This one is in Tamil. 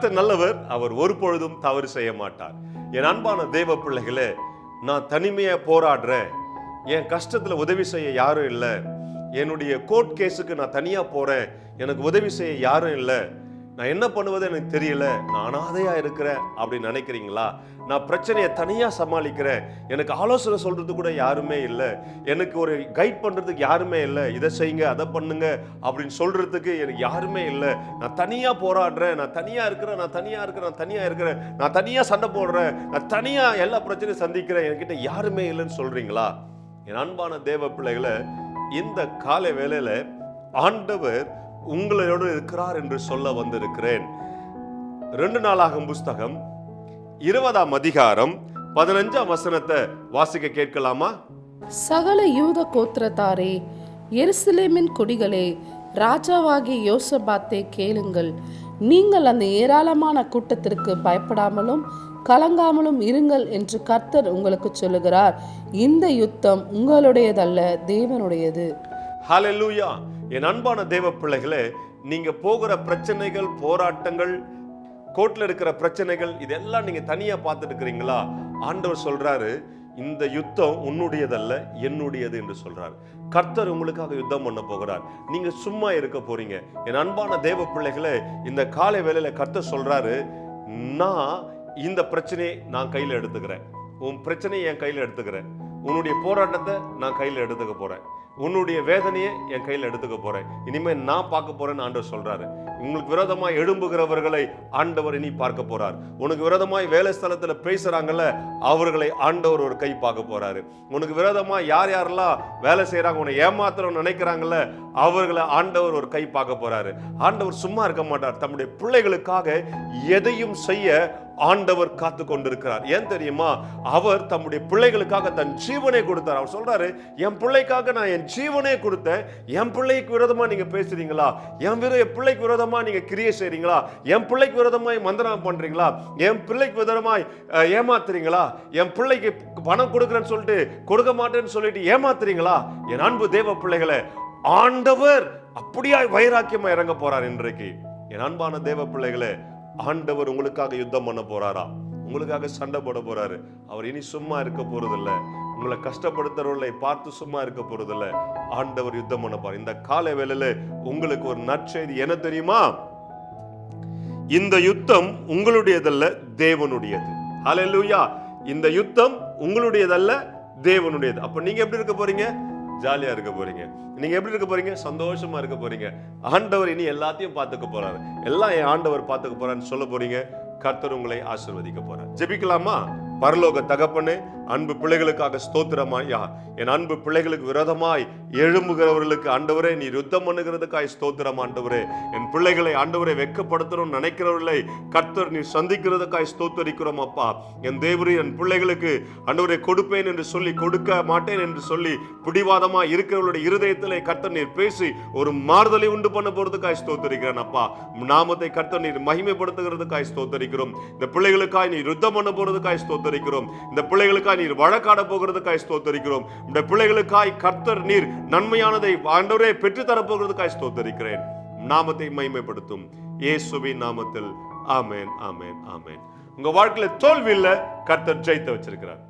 கர்த்தர் நல்லவர் அவர் ஒரு பொழுதும் தவறு செய்ய மாட்டார். என் அன்பான தேவ பிள்ளைகளே நான் தனிமையா போராடுறேன். என் கஷ்டத்துல உதவி செய்ய யாரும் இல்லை. என்னுடைய கோர்ட் கேஸுக்கு நான் தனியா போறேன். எனக்கு உதவி செய்ய யாரும் இல்லை. நான் என்ன பண்ணுவது எனக்கு தெரியல. நான் அனாதையா இருக்கிறேன் அப்படின்னு நினைக்கிறீங்களா? நான் பிரச்சனையை தனியாக சமாளிக்கிறேன். எனக்கு ஆலோசனை சொல்றது கூட யாருமே இல்லை. எனக்கு ஒரு கைட் பண்ணுறதுக்கு யாருமே இல்லை. இதை செய்யுங்க அதை பண்ணுங்க அப்படின்னு சொல்றதுக்கு எனக்கு யாருமே இல்லை. நான் தனியாக போராடுறேன். நான் தனியாக இருக்கிறேன். நான் தனியாக இருக்கிறேன். நான் தனியாக இருக்கிறேன். நான் தனியாக சண்டை போடுறேன். நான் தனியாக எல்லா பிரச்சனையும் சந்திக்கிறேன். என்கிட்ட யாருமே இல்லைன்னு சொல்றீங்களா? என் அன்பான தேவ பிள்ளைகளை இந்த காலை வேலையில் ஆண்டவர் உங்களோடு இருக்கிறார் என்று சொல்ல வந்திருக்கிறேன். ரெண்டு நாளாகும் புஸ்தகம் இருபதாம் அதிகாரம் பதினஞ்சாம் வசனத்தை வாசிக்க கேட்கலாமா? சகல யூத கோத்திரத்தாரே எருசலேமின் குடிகளே ராஜாவாகிய யோசபாத்தே கேளுங்கள். நீங்கள் அந்த ஏராளமான கூட்டத்திற்கு பயப்படாமலும் கலங்காமலும் இருங்கள் என்று கர்த்தர் உங்களுக்கு சொல்லுகிறார். இந்த யுத்தம் உங்களுடையதல்ல தேவனுடையது. ஹalleluya. என் அன்பான தேவ பிள்ளைகளே நீங்க போகிற பிரச்சனைகள் போராட்டங்கள் கோர்ட்ல இருக்கிற பிரச்சனைகள் இதெல்லாம் நீங்க தனியா பார்த்துட்டு இருக்கிறீங்களா ஆண்டவர் சொல்றாரு இந்த யுத்தம் உன்னுடையதல்ல என்னுடையது என்று சொல்றார். கர்த்தர் உங்களுக்காக யுத்தம் பண்ண போகிறார். நீங்க சும்மா இருக்க போறீங்க. என் அன்பான தேவ பிள்ளைகளை இந்த காலை வேலையில கர்த்தர் சொல்றாரு நான் இந்த பிரச்சனையை நான் கையில எடுத்துக்கிறேன். உன் பிரச்சனையை என் கையில எடுத்துக்கிறேன். உன்னுடைய போராட்டத்தை நான் கையில் எடுத்துக்க போறேன். உன்னுடைய வேதனையை என் கையில் எடுத்துக்க போறேன். இனிமேல் நான் பார்க்க போறேன்னு ஆண்டவர் சொல்றாரு. உங்களுக்கு விரோதமாக எழும்புகிறவர்களை ஆண்டவர் இனி பார்க்க போறார். உனக்கு விரோதமாய் வேலை ஸ்தலத்தில் பேசுறாங்கல்ல அவர்களை ஆண்டவர் ஒரு கை பார்க்க போறாரு. உனக்கு விரோதமாக யார் யாரெல்லாம் வேலை செய்கிறாங்க உன்னை ஏமாத்திரம் நினைக்கிறாங்கல்ல அவர்களை ஆண்டவர் ஒரு கை பார்க்க போறாரு. ஆண்டவர் சும்மா இருக்க மாட்டார். தம்முடைய பிள்ளைகளுக்காக எதையும் செய்ய ஆண்டவர் காத்து கொண்டிருக்கிறார். ஏன் தெரியுமா? அவர் தம்முடைய பிள்ளைகளுக்காக தன் ஜீவனை கொடுத்தார். அவர் சொல்றாரு என் பிள்ளைக்காக நான் என் ஜீவனே கொடுத்தேன். என் பிள்ளைக்கு விரோதமா நீங்க பேசுறீங்களா? என் விரோ என் பிள்ளைக்கு விரோதமா நீங்க கிரியை செய்றீங்களா? என் பிள்ளைக்கு விரோதமாய் மந்திரம் பண்றீங்களா? என் பிள்ளைக்கு விரோதமாய் ஏமாத்துறீங்களா? என் பிள்ளைக்கு பணம் கொடுக்குறேன்னு சொல்லிட்டு கொடுக்க மாட்டேன்னு சொல்லிட்டு ஏமாத்துறீங்களா? என் அன்பு தேவ பிள்ளைகளை ஆண்டவர் அப்படியாய் வைராக்கியமா இறங்க போறார் இன்றைக்கு. என் அன்பான தேவ பிள்ளைகளே ஆண்டவர் உங்களுக்காக யுத்தம் பண்ண போறாரா? உங்களுக்காக சண்டை போட போறாரு. அவர் இனி சும்மா இருக்க போறதில்ல. உங்களை கஷ்டப்படுத்துறவர்களை பார்த்து சும்மா இருக்க போறதில்ல. ஆண்டவர் யுத்தம் பண்ண போறார். இந்த காலை வேலையில உங்களுக்கு ஒரு நற்செய்தி. என்ன தெரியுமா? இந்த யுத்தம் உங்களுடையதல்ல தேவனுடையது. ஹalleluya. இந்த யுத்தம் உங்களுடையதல்ல தேவனுடையது. அப்ப நீங்க எப்படி இருக்க போறீங்க? ஜாலியா இருக்க போறீங்க. நீங்க எப்படி இருக்க போறீங்க? சந்தோஷமா இருக்க போறீங்க. ஆண்டவர் இனி எல்லாத்தையும் பார்த்துக்க போறாரு. எல்லாம் என் ஆண்டவர் பார்த்துக்க போறான்னு சொல்ல போறீங்க. கர்த்தர் உங்களை ஆசிர்வதிக்க போறார். ஜெபிக்கலாமா? பரலோக தகப்பனே அன்பு பிள்ளைகளுக்காக ஸ்தோத்திரமாயா என் அன்பு பிள்ளைகளுக்கு விரோதமாய் எழும்புகிறவர்களுக்கு ஆண்டவரே நீ யுத்தம் பண்ணுகிறதுக்காய் ஸ்தோத்திரம் ஆண்டவரே. என் பிள்ளைகளை ஆண்டவரை வெட்கப்படுத்தணும்னு நினைக்கிறவர்களை கர்த்தர் நீ சந்திக்கிறதுக்காய் ஸ்தோத்தரிக்கிறோம் அப்பா. என் தேவரு என் பிள்ளைகளுக்கு ஆண்டவரை கொடுப்பேன் என்று சொல்லி கொடுக்க மாட்டேன் என்று சொல்லி பிடிவாதமா இருக்கிறவர்களுடைய இருதயத்திலே கர்த்தர் நீர் பேசி ஒரு மாறுதலை உண்டு பண்ண போறதுக்காய் ஸ்தோத்தரிக்கிறேன் அப்பா. நாமத்தை கர்த்தர் நீர் மகிமைப்படுத்துகிறதுக்காய் ஸ்தோத்தரிக்கிறோம். இந்த பிள்ளைகளுக்காய் நீ யுத்தம் பண்ண போறதுக்காய் ஸ்தோத்தரிக்கிறோம். இந்த பிள்ளைகளுக்காய் நீர் வழக்காட போகிறதுக்காய் ஸ்தோத்தரிக்கிறோம். இந்த பிள்ளைகளுக்காய் கர்த்தர் நீர் நன்மையானதை ஆண்டவரே பெற்று தரப்போகிறதுக்காய் ஸ்தோத்தரிக்கிறேன். நாமத்தை மைமைப்படுத்தும் இயேசுவின் நாமத்தில். ஆமேன் ஆமேன் ஆமேன். உங்க வாழ்க்கையில தோல்வி இல்ல கர்த்தர் ஜெயித்த வச்சிருக்கிறார்.